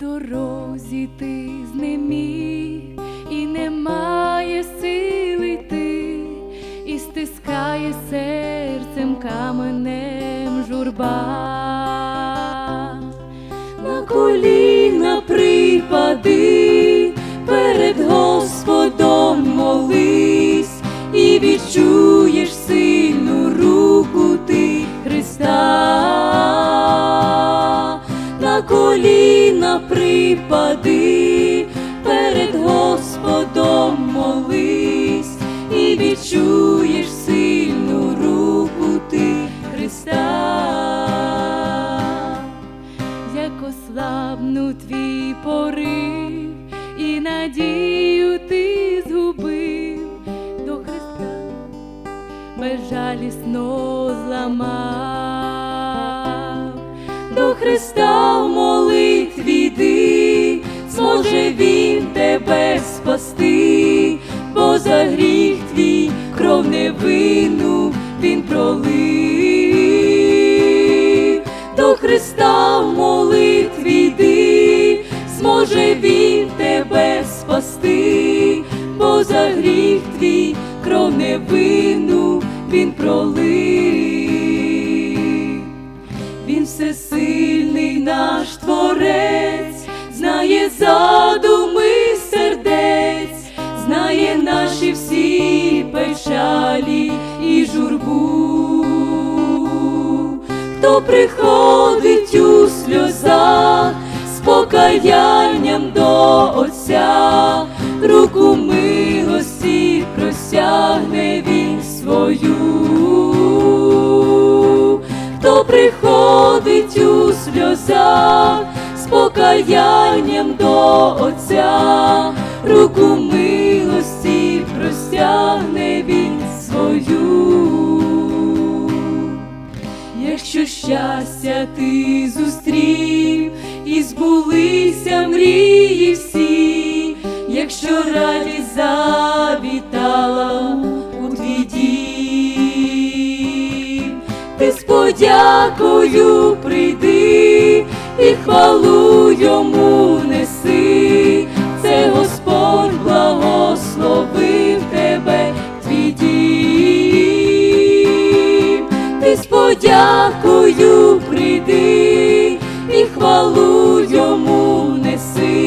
дорозі ти знеміг, і немає сили йти, і стискає серцем каменем журба. На коліна припади, перед Господом молись, і відчуєш сильну На коліна припади, перед Господом молись, і відчуєш сильну руку ти Христа. Як ослабну твій порив, і надію ти згубив до Христа, безжалісно зламав, Христа в молитві йди, зможе Він тебе спасти, бо за гріх твій кров невинну Він пролив. До Христа в молитві йди, зможе Він тебе спасти, бо за гріх твій кров невинну Він пролив. Задуми сердець, знає наші всі печалі і журбу. Хто приходить у сльозах з покаянням до Отця, руку милості просягне він свою, хто приходить у сльозах з покаянням до Отця, руку милості простягне він свою. Якщо щастя ти зустрів і збулися мрії всі, якщо радість завітала у твій дім, ти з подякою прийди і хвалу йому неси, це Господь благословив тебе, твій дім, ти з подякою прийди і хвалу йому неси.